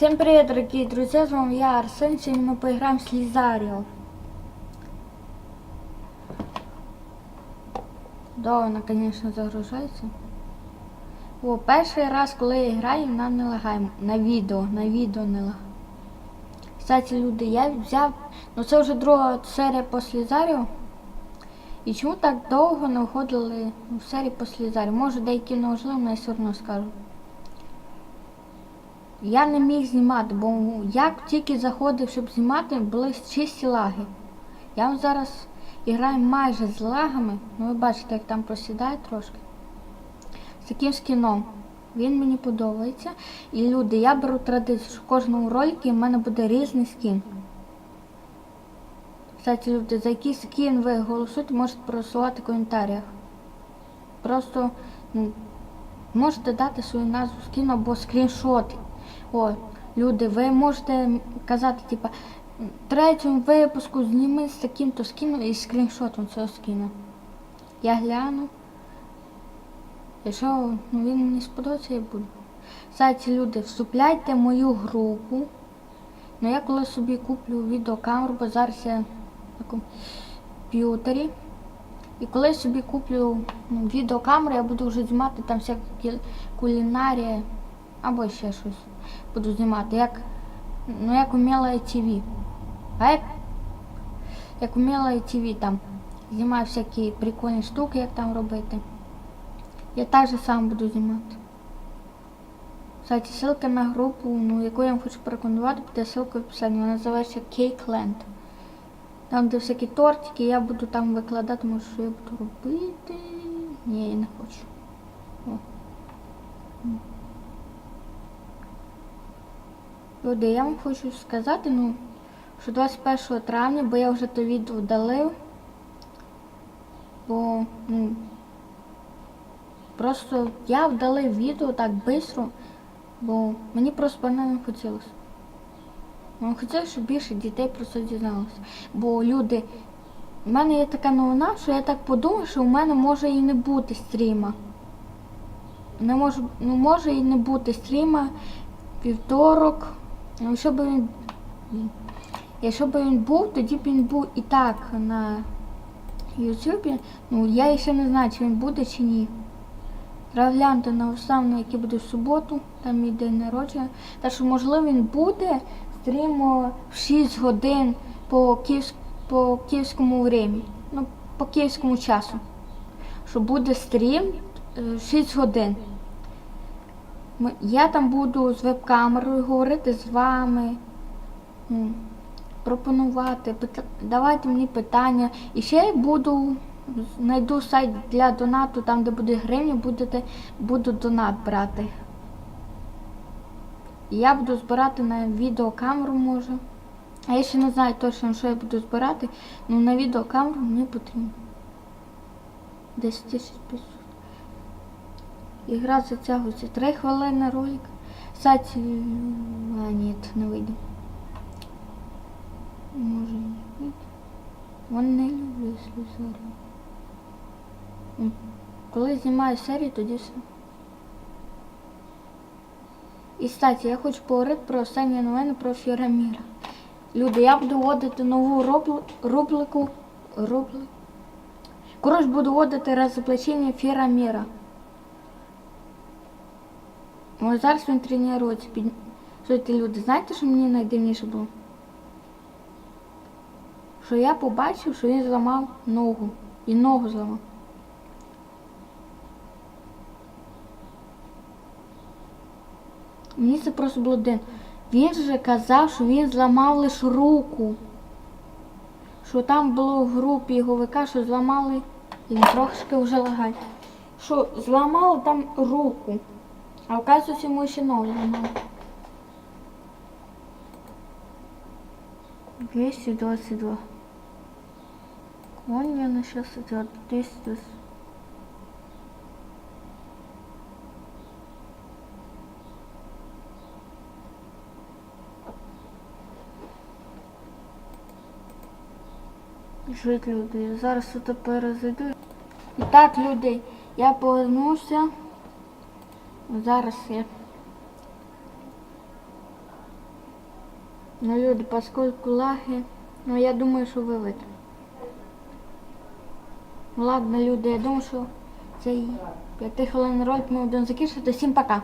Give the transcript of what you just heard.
Всем привет, дорогие друзья, с вами я, Арсен. Сегодня мы поиграем в Слизарио. Да, вона, конечно, загружається. О, перший раз, коли я граю, вона не лагає. На відео, на відео не лагає. Кстати, люди, я взяв. Ну це вже друга серія по Слізаріо. І чому так довго не виходили в серії по Слізаріо? Може деякі не але я все одно скажу. Я не міг знімати, бо як тільки заходив, щоб знімати, були чисті лаги. Я вам зараз граю майже з лагами, ну ви бачите, як там просідає трошки. З таким скіном. Він мені подобається. І люди, я беру традицію, що в кожному ролику в мене буде різний скін. Кстати, люди, за який скін ви голосуєте, можете просувати в коментарях. Просто ну, можете дати свою назву скіну або скріншот. О, люди, ви можете казати, типа, третьому випуску зніми з таким-то скіном і скріншотом цього скіну. Я гляну. Якщо ну, він мені сподобається, я буду. Кстати, люди, вступляйте в мою групу. Ну я коли собі куплю відеокамеру, бо зараз я на комп'ютері. І коли собі куплю ну, відеокамеру, я буду вже знімати там всякі кулінарія або ще щось буду знімати, як, ну, як уміла ТВ. А як, як уміла ТВ там знімаю всякі прикольні штуки, як там робити. Я так же сам буду знімати. Кстати, ссылка на групу, ну, яку я вам хочу порекомендувати, буде ссылка в описанні. Вона називається Cakeland. Там, де всякі тортики, я буду там викладати, може, що я буду робити. Ні, я не хочу. О. Люди, я вам хочу сказати, ну, що 21 травня, бо я вже то відео вдалив. Бо, ну, просто я вдалив відео так швидко, бо мені просто не хотілося. Мені хотілося, щоб більше дітей про це дізналося. Бо люди, в мене є така новина, що я так подумав, що у мене може і не бути стріма. Не може, ну, може і не бути стріма вівторок. Ну, якщо б він. Якщо б він був, тоді б він був і так на Ютубі. Ну, я ще не знаю, чи він буде, чи ні. Треба на останнє, який буде в суботу, там мій день народження. Так що, можливо, він буде стрім в 6 годин по, київсь... по київському времі. Ну, по київському часу. Що буде стрім е, 6 годин. Я там буду з веб-камерою говорити з вами, пропонувати, давайте мені питання. І ще я буду знайду сайт для донату, там де буде гривня, будете, буду донат брати. Я буду збирати на відеокамеру може. А я ще не знаю точно, що я буду збирати, але на відеокамеру мені потрібно. 10 500. Ігра затягується 3 хвилини ролик. Кстати, а ні, не вийде. Може не вийде. Вони не люблю слізарі. Коли знімаю серію, тоді все. І кстати, я хочу поговорити про останні новини про Фіраміра. Люди, я буду вводити нову рубл-. Рубли. Коротше, буду вводити розоблачення Фіраміра. Може зараз він тренується. Під... Слухайте, люди, знаєте, що мені найдивніше було? Що я побачив, що він зламав ногу. І ногу зламав. Мені це просто було дивно. Він же казав, що він зламав лише руку. Що там було в групі його ВК, що зламали, він трошки вже лагає. Що зламали там руку. А оказывается, ему еще ногу зламали. 222. Он мне сейчас идет 200. Жить люди, зараз тут перезайду. І так, люди, я повернувся. Зараз я Ну, люди, поскольку лаги, ну я думаю, що ви витримаєте. Ладно, люди, я думаю, що цей п'ятихвилинний ролик ми будемо закінчити. Всім пока!